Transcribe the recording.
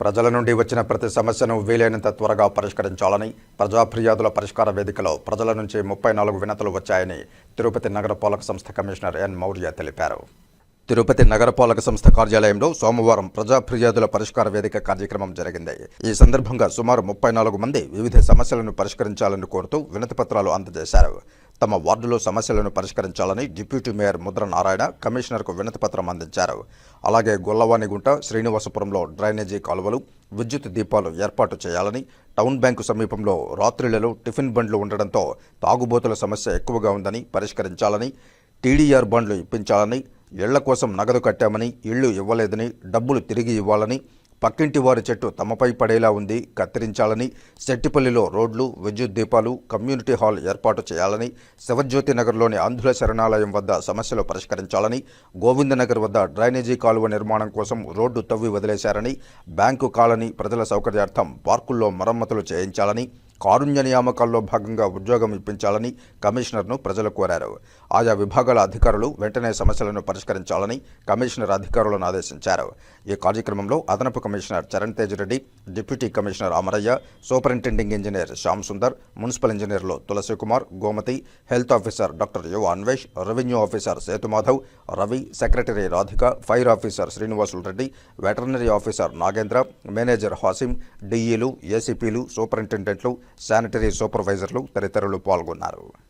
ప్రజల నుండి వచ్చిన ప్రతి సమస్యను వీలైనంత త్వరగా పరిష్కరించాలని ప్రజా ఫిర్యాదుల పరిష్కార వేదికలో ప్రజల నుంచి ముప్పై నాలుగు వినతులు వచ్చాయని తిరుపతి నగరపాలక సంస్థ కమిషనర్ ఎన్ మౌర్య తెలిపారు. తిరుపతి నగరపాలక సంస్థ కార్యాలయంలో సోమవారం ప్రజా ఫిర్యాదుల పరిష్కార వేదిక కార్యక్రమం జరిగింది. ఈ సందర్భంగా సుమారు ముప్పై నాలుగు మంది వివిధ సమస్యలను పరిష్కరించాలని కోరుతూ వినతి పత్రాలు అందజేశారు. తమ వార్డులో సమస్యలను పరిష్కరించాలని డిప్యూటీ మేయర్ ముద్ర నారాయణ కమిషనర్కు వినతి పత్రం అందించారు. అలాగే గొల్లవాణిగుంట శ్రీనివాసపురంలో డ్రైనేజీ కాలువలు విద్యుత్ దీపాలు ఏర్పాటు చేయాలని టౌన్ బ్యాంకు సమీపంలో రాత్రిళ్ళలో టిఫిన్ బండ్లు ఉండడంతో తాగుబోతుల సమస్య ఎక్కువగా ఉందని పరిష్కరించాలని టీడీఆర్ బండ్లు ఇప్పించాలని ఇళ్ళ కోసం నగదు కట్టామని ఇళ్ళు ఇవ్వలేదని డబ్బులు తిరిగి ఇవ్వాలని పక్కింటి వారి చెట్టు తమపై పడేలా ఉంది. కత్తిరించాలని సెట్టిపల్లిలో రోడ్లు విద్యుత్ దీపాలు కమ్యూనిటీ హాల్ ఏర్పాటు చేయాలని శివజ్యోతి నగర్లోని అంధుల శరణాలయం వద్ద సమస్యలు పరిష్కరించాలని గోవిందనగర్ వద్ద డ్రైనేజీ కాలువ నిర్మాణం కోసం రోడ్డు తవ్వి వదిలేశారని బ్యాంకు కాలనీ ప్రజల సౌకర్యార్థం పార్కుల్లో మరమ్మతులు చేయించాలని కారుణ్య నియామకాల్లో భాగంగా ఉద్యోగం ఇప్పించాలని కమిషనర్ను ప్రజలు కోరారు. ఆయా విభాగాల అధికారులు వెంటనే సమస్యలను పరిష్కరించాలని కమిషనర్ అధికారులను ఆదేశించారు. ఈ కార్యక్రమంలో అదనపు commissioner Charan Tej Reddy deputy commissioner Amaraiah superintending engineer Shyam Sundar municipal ఇంజనీర్లు Tulasi Kumar Gomathi health officer doctor Yuva Anvesh revenue officer Sethumadhav Ravi secretary Radhika fire officer Srinivasulu Reddy veterinary officer Nagendra manager Hasim డిఈలు ఏసీపీలు సూపరింటెండెంట్లు sanitary సూపర్వైజర్లు తదితరులు పాల్గొన్నారు.